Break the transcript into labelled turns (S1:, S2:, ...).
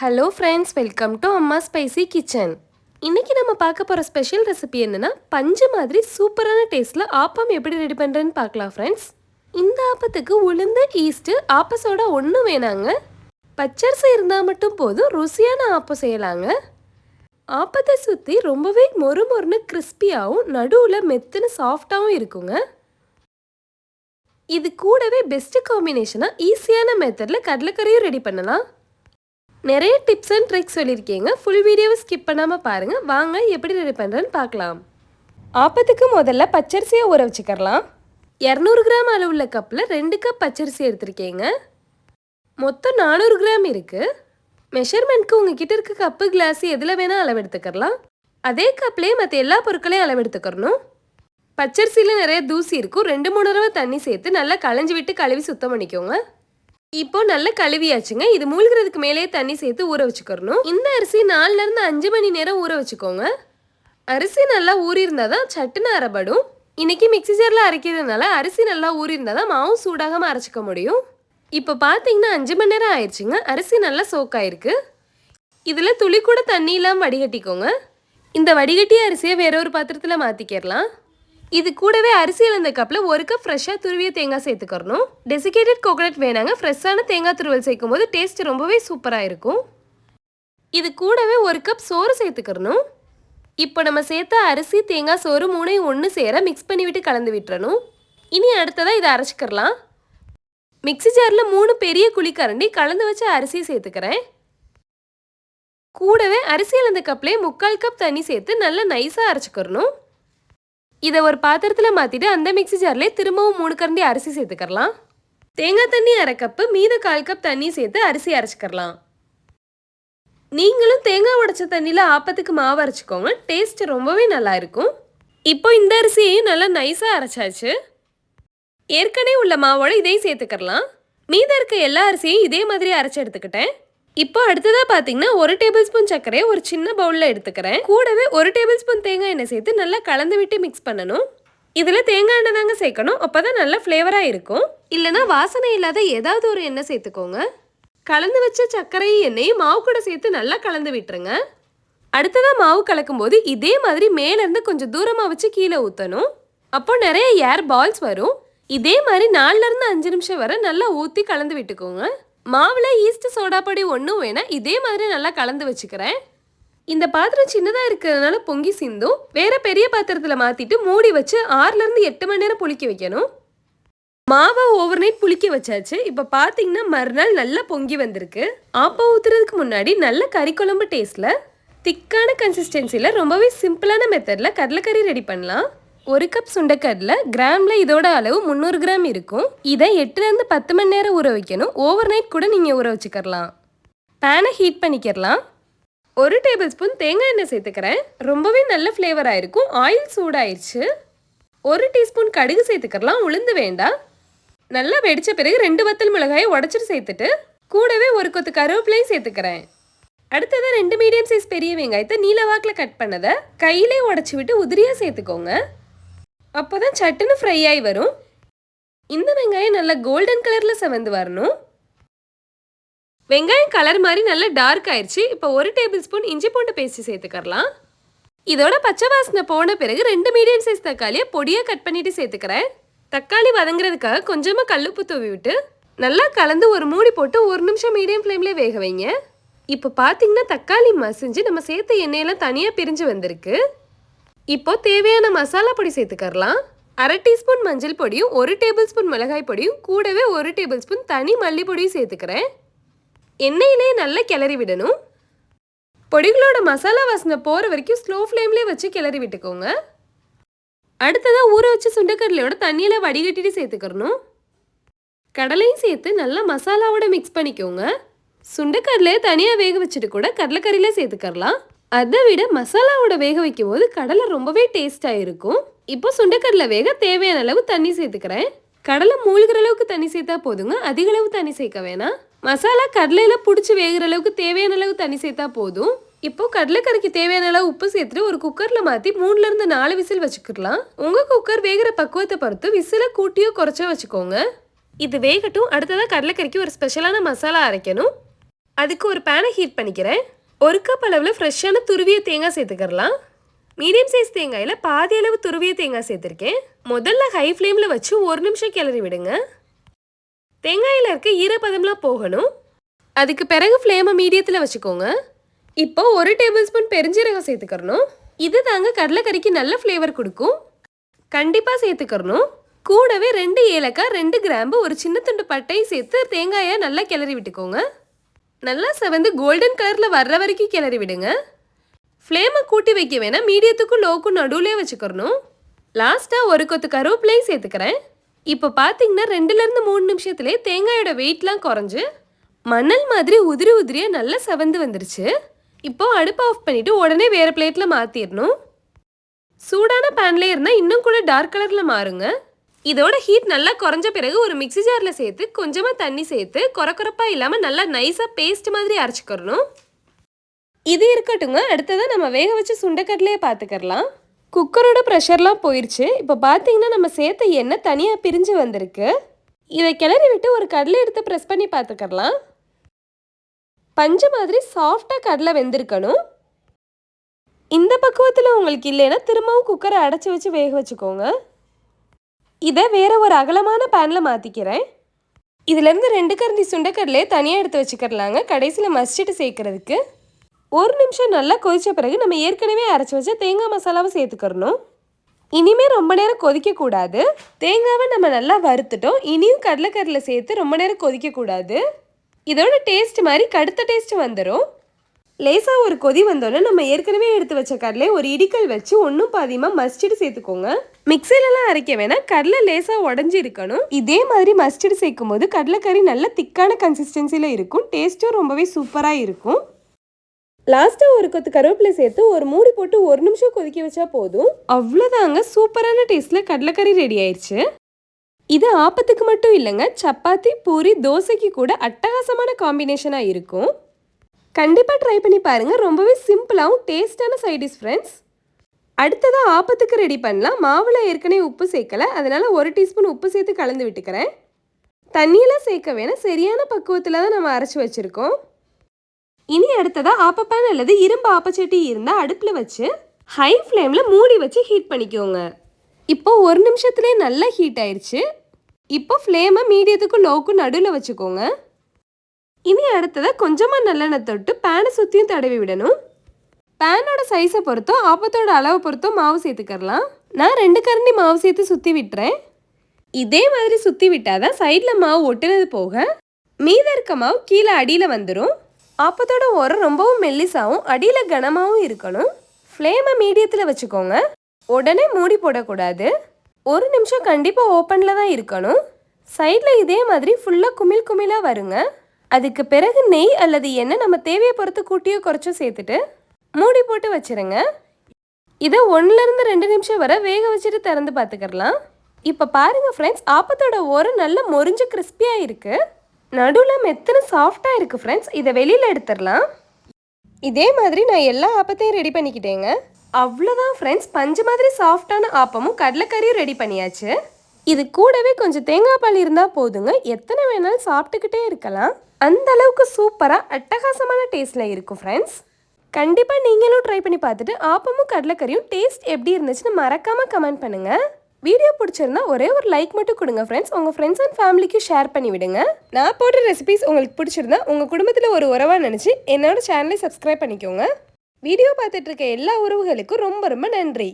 S1: Hello friends welcome to Amma spicy kitchen இன்றைக்கி நம்ம பார்க்க போகிற ஸ்பெஷல் ரெசிபி என்னன்னா பஞ்சு மாதிரி சூப்பரான டேஸ்ட்டில் ஆப்பம் எப்படி ரெடி பண்ணுறேன்னு பார்க்கலாம் ஃப்ரெண்ட்ஸ் இந்த ஆப்பத்துக்கு உளுந்து ஈஸ்ட்டு ஆப்பசோட ஒன்றும் வேணாங்க. பச்சரிசி இருந்தால் மட்டும் போதும் ருசியான ஆப்பம் செய்யலாங்க. ஆப்பத்தை சுற்றி ரொம்பவே மொறு மொறுன்னு கிறிஸ்பியாகவும் நடுவில் மெத்துன்னு சாஃப்டாகவும் இருக்குங்க. இது கூடவே பெஸ்ட் காம்பினேஷனாக ஈஸியான மெத்தடில் கடலைக்கறியும் ரெடி பண்ணலாம். நிறைய டிப்ஸ் அண்ட் ட்ரிக்ஸ் சொல்லியிருக்கீங்க. ஃபுல் வீடியோவை ஸ்கிப் பண்ணாமல் பாருங்கள் வாங்க எப்படி ரெடி பண்ணுறேன்னு பார்க்கலாம். ஆப்பத்துக்கு முதல்ல பச்சரிசியை ஊற வச்சுக்கலாம் இரநூறு கிராம் அளவுள்ள கப்பில் ரெண்டு கப் பச்சரிசி எடுத்திருக்கீங்க. மொத்தம் நானூறு கிராம் இருக்குது மெஷர்மெண்ட்க்கு உங்ககிட்ட இருக்க கப்பு கிளாஸ் எதில் வேணால் அளவு எடுத்துக்கலாம் அதே கப்லேயே மற்ற எல்லா பொருட்களையும் அளவு எடுத்துக்கிறணும் பச்சரிசியில் நிறைய தூசி இருக்கும். ரெண்டு மூணு தடவை தண்ணி சேர்த்து நல்லா களைஞ்சி விட்டு கழுவி சுத்தம் பண்ணிக்கோங்க. இப்போ நல்லா கழுவியாச்சுங்க. இது மூழ்கிறதுக்கு மேலேயே தண்ணி சேர்த்து ஊற வச்சுக்கிறணும். இந்த அரிசி நாலுல இருந்து அஞ்சு மணி நேரம் ஊற வச்சுக்கோங்க. அரிசி நல்லா ஊறி இருந்தால் தான் சட்டுன்னு அரைபடும். இன்னைக்கு மிக்ஸி ஜாரில் அரைக்கிறதுனால அரிசி நல்லா ஊறி இருந்தால் தான் மாவும் சூடாகாமல் அரைச்சிக்க முடியும். இப்போ பார்த்தீங்கன்னா அஞ்சு மணி நேரம் ஆயிடுச்சுங்க. அரிசி நல்லா சோக்காயிருக்கு இதில் துளி கூட தண்ணி இல்லாமல் வடிகட்டிக்கோங்க. இந்த வடிகட்டிய அரிசியை வேற ஒரு பாத்திரத்தில் மாற்றிக்கிறலாம் இது கூடவே அரிசி இழந்த கப்பில் ஒரு கப் ஃப்ரெஷ்ஷாக துருவிய தேங்காய் சேர்த்துக்கிறணும். டெசிகேட்டட் கோகனட் வேணாங்க. ஃப்ரெஷ்ஷான தேங்காய் துருவல் சேர்க்கும் போது டேஸ்ட் ரொம்பவே சூப்பராக இருக்கும். இது கூடவே ஒரு கப் சோறு சேர்த்துக்கிறணும். இப்போ நம்ம சேர்த்த அரிசி தேங்காய் சோறு மூணையும் ஒன்று சேர மிக்ஸ் பண்ணிவிட்டு கலந்து விட்டுறணும். இனி அடுத்ததாக இதை அரைச்சிக்கிறலாம். மிக்ஸி ஜாரில் மூணு பெரிய குழிக்கரண்டி கலந்து வச்ச அரிசி சேர்த்துக்கிறேன். கூடவே அரிசி இழந்த கப்லேயே முக்கால் கப் தண்ணி சேர்த்து நல்லா நைஸாக அரைச்சிக்கிறணும். இதை ஒரு பாத்திரத்தில் மாற்றிட்டு அந்த மிக்சி ஜார்லேயே திரும்பவும் மூணு கரண்டி அரிசி சேர்த்துக்கலாம் தேங்காய் தண்ணி அரை கப்பு மீத கால் கப் தண்ணி சேர்த்து அரிசி அரைச்சிக்கிறலாம். நீங்களும் தேங்காய் உடைச்ச தண்ணியில் ஆப்பத்துக்கு மாவு அரைச்சிக்கோங்க டேஸ்ட் ரொம்பவே நல்லா இருக்கும். இப்போ இந்த அரிசியையும் நல்லா நைஸாக அரைச்சாச்சு. ஏற்கனவே உள்ள மாவோட இதையும் சேர்த்துக்கலாம் மீதம் இருக்க எல்லா அரிசியும் இதே மாதிரி அரைச்சி எடுத்துக்கிட்டேன். இப்போ அடுத்ததாக பார்த்தீங்கன்னா ஒரு டேபிள் ஸ்பூன் சர்க்கரையை ஒரு சின்ன பவுலில் எடுத்துக்கிறேன். கூடவே ஒரு டேபிள் ஸ்பூன் தேங்காய் எண்ணெய் சேர்த்து நல்லா கலந்து விட்டு மிக்ஸ் பண்ணணும். இதில் தேங்காய் எண்ணெய் தாங்க சேர்க்கணும். அப்போ தான் நல்லா ஃப்ளேவராக இருக்கும். இல்லைனா வாசனை இல்லாத ஏதாவது ஒரு எண்ணெய் சேர்த்துக்கோங்க. கலந்து வச்ச சர்க்கரை எண்ணெயும் மாவு கூட சேர்த்து நல்லா கலந்து விட்டுருங்க. அடுத்ததாக மாவு கலக்கும் போது இதே மாதிரி மேலேருந்து கொஞ்சம் தூரமாக வச்சு கீழே ஊற்றணும் அப்போ நிறைய ஏர் பால்ஸ் வரும். இதே மாதிரி நாலுலேருந்து அஞ்சு நிமிஷம் வரை நல்லா ஊற்றி கலந்து விட்டுக்கோங்க. மாவில் ஈஸ்ட் சோடா பொடி ஒன்றும் வேணால் இதே மாதிரி நல்லா கலந்து வச்சுக்கிறேன். இந்த பாத்திரம் சின்னதாக இருக்கிறதுனால பொங்கி சிந்தும். வேற பெரிய பாத்திரத்தில் மாற்றிட்டு மூடி வச்சு ஆறுலேருந்து எட்டு மணி நேரம் புளிக்க வைக்கணும். மாவை ஓவர் நைட் புளிக்க வச்சாச்சு. இப்போ பார்த்தீங்கன்னா மறுநாள் நல்லா பொங்கி வந்திருக்கு. ஆப்பம் ஊற்றுறதுக்கு முன்னாடி நல்ல கறி குழம்பு டேஸ்ட்டில் திக்கான கன்சிஸ்டன்சியில் ரொம்பவே சிம்பிளான மெத்தடில் கடலைக்கறி ரெடி பண்ணலாம். ஒரு கப் சுண்டைக்கடலை கிராமில் இதோட அளவு முந்நூறு கிராம் இருக்கும். இதை எட்டுலேருந்து பத்து மணி நேரம் ஊற வைக்கணும். ஓவர் நைட் கூட நீங்கள் ஊற வச்சுக்கலாம் பேனை ஹீட் பண்ணிக்கிறலாம். ஒரு டேபிள் ஸ்பூன் தேங்காய் எண்ணெய் சேர்த்துக்கிறேன். ரொம்பவே நல்ல ஃப்ளேவராக இருக்கும் ஆயில் சூடாயிருச்சு. ஒரு டீஸ்பூன் கடுகு சேர்த்துக்கலாம் உளுந்து வேண்டாம். நல்லா வெடித்த பிறகு ரெண்டு வத்தல் மிளகாயை உடச்சிட்டு சேர்த்துட்டு கூடவே ஒரு கொத்து கருவேப்பிலையும் சேர்த்துக்கிறேன். அடுத்ததாக ரெண்டு மீடியம் சைஸ் பெரிய வெங்காயத்தை நீல வாக்கில் கட் பண்ணதை கையிலே உடச்சி விட்டு உதிரியாக சேர்த்துக்கோங்க. அப்போ தான் சட்டுன்னு ஃப்ரை ஆகி வரும். இந்த வெங்காயம் நல்லா கோல்டன் கலரில் செவந்து வரணும். வெங்காயம் கலர் மாதிரி நல்லா டார்க் ஆயிடுச்சு இப்போ ஒரு டேபிள் ஸ்பூன் இஞ்சி பூண்டு பேஸ்ட் சேர்த்துக்கலாம் இதோட பச்சை வாசனை போன பிறகு ரெண்டு மீடியம் சைஸ் தக்காளியை பொடியாக கட் பண்ணிட்டு சேர்த்துக்கிறேன். தக்காளி வதங்குறதுக்காக கொஞ்சமாக கல்லுப்பு தூவி விட்டு நல்லா கலந்து ஒரு மூடி போட்டு ஒரு நிமிஷம் மீடியம் ஃப்ளேம்லேயே வேக வைங்க. இப்போ பார்த்தீங்கன்னா தக்காளி மசிஞ்சு நம்ம சேர்த்த எண்ணெயெல்லாம் தனியாக பிரிஞ்சு வந்திருக்கு. இப்போ தேவையான மசாலா பொடி சேர்த்துக்கரலாம் அரை டீஸ்பூன் மஞ்சள் பொடியும் ஒரு டேபிள் ஸ்பூன் மிளகாய் பொடியும் கூடவே ஒரு டேபிள் ஸ்பூன் தனி மல்லி பொடியும் சேர்த்துக்கிறேன். எண்ணெயிலே நல்லா கிளறி விடணும். பொடிகளோட மசாலா வாசனை போகிற வரைக்கும் ஸ்லோ ஃப்ளேம்லேயே வச்சு கிளறி விட்டுக்கோங்க. அடுத்ததாக ஊற வச்சு சுண்டைக்கடலையோட தண்ணியில் வடிகட்டிட்டு சேர்த்துக்கிறணும். கடலையும் சேர்த்து நல்லா மசாலாவோட மிக்ஸ் பண்ணிக்கோங்க. சுண்டைக்கடலையை தனியாக வேக வச்சுட்டு கூட கடலைக்கறியில் சேர்த்துக்கரலாம் அதை விட மசாலாவோட வேக வைக்கும் போது கடலை ரொம்பவே டேஸ்டாக இருக்கும். இப்போ சுண்டைக்கடலை வேக தேவையான அளவு தண்ணி சேர்த்துக்கிறேன். கடலை மூழ்கிற அளவுக்கு தண்ணி சேர்த்தா போதுங்க. அதிக அளவு தண்ணி சேர்க்க வேணாம். மசாலா கடலையில் பிடிச்சி வேகிற அளவுக்கு தேவையான அளவு தண்ணி சேர்த்தா போதும். இப்போ கடலைக்கறிக்கு தேவையான அளவு உப்பு சேர்த்துட்டு ஒரு குக்கரில் மாற்றி மூணுலேருந்து நாலு விசில் வச்சுக்கலாம் உங்கள் குக்கர் வேகிற பக்குவத்தை பொறுத்து விசிலை கூட்டியோ குறைச்சோ வச்சுக்கோங்க. இது வேகட்டும். அடுத்ததாக கடலைக்கறிக்கு ஒரு ஸ்பெஷலான மசாலா அரைக்கணும். அதுக்கு ஒரு பேனை ஹீட் பண்ணிக்கிறேன். ஒரு கப் அளவில் ஃப்ரெஷ்ஷான துருவிய தேங்காய் சேர்த்துக்கிறலாம். மீடியம் சைஸ் தேங்காயில் பாதி அளவு துருவிய தேங்காய் சேர்த்துருக்கேன். முதல்ல ஹை ஃப்ளேமில் வச்சு ஒரு நிமிஷம் கிளறி விடுங்க. தேங்காயில் இருக்க ஈரப்பதம்லாம் போகணும். அதுக்கு பிறகு ஃப்ளேமை மீடியத்தில் வச்சுக்கோங்க. இப்போ ஒரு டேபிள் ஸ்பூன் பெருஞ்சீரகம் சேர்த்துக்கிறணும். இது தாங்க கடலைக்கறிக்கு நல்ல ஃப்ளேவர் கொடுக்கும். கண்டிப்பாக சேர்த்துக்கிறணும். கூடவே ரெண்டு ஏலக்காய் ரெண்டு கிராம்பு ஒரு சின்ன துண்டு பட்டையும் சேர்த்து தேங்காயை நல்லா கிளறி விட்டுக்கோங்க. நல்லா செவந்து கோல்டன் கலரில் வர்ற வரைக்கும் கிளறி விடுங்க. ஃப்ளேமை கூட்டி வைக்க வேணாம். மீடியத்துக்கும் லோக்கும் நடுவிலே வச்சுக்கிறணும். லாஸ்ட்டாக ஒரு கொத்து கருவேப்பிலையும் சேர்த்துக்கிறேன். இப்போ பார்த்தீங்கன்னா ரெண்டுலேருந்து மூணு நிமிஷத்துலேயே தேங்காயோட வெயிட்லாம் குறைஞ்சு மணல் மாதிரி உதிரி உதிரியாக நல்லா செவந்து வந்துருச்சு. இப்போது அடுப்பை ஆஃப் பண்ணிவிட்டு உடனே வேறு பிளேட்டில் மாற்றிடணும் சூடான பேன்லேயே இருந்தால் இன்னும் கூட டார்க் கலரில் மாறுங்க. இதோட ஹீட் நல்லா குறைஞ்ச பிறகு ஒரு மிக்ஸி ஜாரில் சேர்த்து கொஞ்சமாக தண்ணி சேர்த்து குறக்குறப்பாக இல்லாமல் நல்லா நைஸாக பேஸ்ட் மாதிரி அரைச்சிக்கிறணும். இது இருக்கட்டுங்க அடுத்ததான் நம்ம வேக வச்சு சுண்டைக்கடலையே பார்த்துக்கிறலாம். குக்கரோட ப்ரெஷர்லாம் போயிடுச்சு இப்போ பார்த்தீங்கன்னா நம்ம சேர்த்த எண்ணெய் தனியாக பிரிஞ்சு வந்திருக்கு. இதை கிளறி விட்டு ஒரு கடலை எடுத்து ப்ரெஸ் பண்ணி பார்த்துக்கலாம் பஞ்சு மாதிரி சாஃப்டாக கடலை வெந்திருக்கணும். இந்த பக்குவத்தில் உங்களுக்கு இல்லைன்னா திரும்பவும் குக்கரை அடைச்சி வச்சு வேக வச்சுக்கோங்க. இதை வேற ஒரு அகலமான பேனில் மாற்றிக்கிறேன் இதுலேருந்து ரெண்டு கரண்டி சுண்டைக்கடலையே தனியாக எடுத்து வச்சுக்கிறலாங்க. கடைசியில் மசிச்சுட்டு சேர்க்கறதுக்கு. ஒரு நிமிஷம் நல்லா கொதிச்ச பிறகு நம்ம ஏற்கனவே அரைச்சி வச்ச தேங்காய் மசாலாவை சேர்த்துக்கிறணும். இனிமே ரொம்ப நேரம் கொதிக்கக்கூடாது. தேங்காவை நம்ம நல்லா வறுத்துட்டோம். இனியும் கடலைக்கரில் சேர்த்து ரொம்ப நேரம் கொதிக்கக்கூடாது. இதோட டேஸ்ட் மாதிரி கடுத்த டேஸ்ட் வந்துடும் லேசாக ஒரு கொதி வந்தோடனே நம்ம ஏற்கனவே எடுத்து வச்ச கடலை ஒரு இடிக்கல் வச்சு ஒன்றும் பாதியமாக மஸ்டர்டு சேர்த்துக்கோங்க. மிக்சிலலாம் அரைக்க வேணாம். கடலை லேசாக உடஞ்சி இருக்கணும். இதே மாதிரி மஸ்டர்டு சேர்க்கும் போது கடலைக்கறி நல்ல திக்கான கன்சிஸ்டன்சியில் இருக்கும். டேஸ்ட்டும் ரொம்பவே சூப்பராக இருக்கும். லாஸ்ட்டாக ஒரு கொத்து கருவேப்பிலை சேர்த்து ஒரு மூடி போட்டு ஒரு நிமிஷம் கொதிக்க வச்சா போதும். அவ்வளோதாங்க சூப்பரான டேஸ்ட்டில் கடலைக்கறி ரெடி ஆயிடுச்சு இது ஆப்பத்துக்கு மட்டும் இல்லைங்க. சப்பாத்தி பூரி தோசைக்கு கூட அட்டகாசமான காம்பினேஷனாக இருக்கும். கண்டிப்பாக ட்ரை பண்ணி பாருங்கள் ரொம்பவே சிம்பிளாகவும் டேஸ்டான சைடிஷ் ஃப்ரெண்ட்ஸ் அடுத்ததாக ஆப்பத்துக்கு ரெடி பண்ணலாம். மாவில் ஏற்கனவே உப்பு சேர்க்கலை. அதனால் ஒரு டீஸ்பூன் உப்பு சேர்த்து கலந்து விட்டுக்கிறேன். தண்ணியெல்லாம் சேர்க்க வேணாம். சரியான பக்குவத்தில் தான் நம்ம அரைச்சி வச்சுருக்கோம். இனி அடுத்ததாக ஆப்பப்பேன் அல்லது இரும்பு ஆப்பச்சட்டி இருந்தால் அடுப்பில் வச்சு ஹை ஃப்ளேமில் மூடி வச்சு ஹீட் பண்ணிக்கோங்க. இப்போ ஒரு நிமிஷத்துலேயே நல்லா ஹீட் ஆயிடுச்சு இப்போ ஃப்ளேமை மீடியத்துக்கும் லோக்கும் நடுவில் வச்சுக்கோங்க. இனி அடுத்ததை கொஞ்சமாக நல்லெண்ணெய் தொட்டு பேனை சுற்றியும் தடவி விடணும். பேனோட சைஸை பொறுத்தும் ஆப்பத்தோட அளவை பொறுத்தும் மாவு சேர்த்துக்கரலாம் நான் ரெண்டு கரண்டி மாவு சேர்த்து சுற்றி விட்டுறேன். இதே மாதிரி சுற்றி விட்டாதான் சைடில் மாவு ஒட்டுனது போக மீத இருக்க மாவு கீழே அடியில் வந்துடும் ஆப்பத்தோட உரம் ரொம்பவும் மெல்லிசாகவும் அடியில் கனமாகவும் இருக்கணும். ஃப்ளேமை மீடியத்தில் வச்சுக்கோங்க. உடனே மூடி போடக்கூடாது. ஒரு நிமிஷம் கண்டிப்பாக ஓப்பனில் தான் இருக்கணும். சைடில் இதே மாதிரி ஃபுல்லாக குமிழ் குமிழாக வருங்க. அதுக்கு பிறகு நெய் அல்லது எண்ணெய் நம்ம தேவையை பொறுத்து கூட்டியோ குறைச்சோ சேர்த்துட்டு மூடி போட்டு வச்சுருங்க. இதை ஒன்றுலேருந்து ரெண்டு நிமிஷம் வரை வேக வச்சுட்டு திறந்து பார்த்துக்கிறலாம். இப்போ பாருங்கள் ஃப்ரெண்ட்ஸ் ஆப்பத்தோட ஓரம் நல்லா மொரிஞ்சு கிறிஸ்பியாக இருக்குது நடுவில் மெத்தனை சாஃப்டாக இருக்குது ஃப்ரெண்ட்ஸ் இதை வெளியில் எடுத்துடலாம். இதே மாதிரி நான் எல்லா ஆப்பத்தையும் ரெடி பண்ணிக்கிட்டேங்க. அவ்வளோதான் ஃப்ரெண்ட்ஸ் பஞ்சு மாதிரி சாஃப்டான ஆப்பமும் கடலைக்கறியும் ரெடி பண்ணியாச்சு. இது கூடவே கொஞ்சம் தேங்காய் பால் இருந்தால் போதுங்க. எத்தனை வேணாலும் சாப்பிட்டுக்கிட்டே இருக்கலாம். அந்த அளவுக்கு சூப்பராக அட்டகாசமான டேஸ்ட்டில் இருக்கும் ஃப்ரெண்ட்ஸ் கண்டிப்பாக நீங்களும் ட்ரை பண்ணி பார்த்துட்டு ஆப்பமும் கடலைக்கறியும் டேஸ்ட் எப்படி இருந்துச்சுன்னு மறக்காமல் கமெண்ட் பண்ணுங்கள் வீடியோ பிடிச்சிருந்தா ஒரே ஒரு லைக் மட்டும் கொடுங்க ஃப்ரெண்ட்ஸ் உங்கள் ஃப்ரெண்ட்ஸ் அண்ட் ஃபேமிலிக்கும் ஷேர் பண்ணி விடுங்க. நான் போடுற ரெசிபிஸ் உங்களுக்கு பிடிச்சிருந்தா உங்கள் குடும்பத்தில் ஒரு உறவாக நினச்சி என்னோட சேனலை சப்ஸ்கிரைப் பண்ணிக்கோங்க. வீடியோ பார்த்துட்டு இருக்க எல்லா உறவுகளுக்கும் ரொம்ப ரொம்ப நன்றி.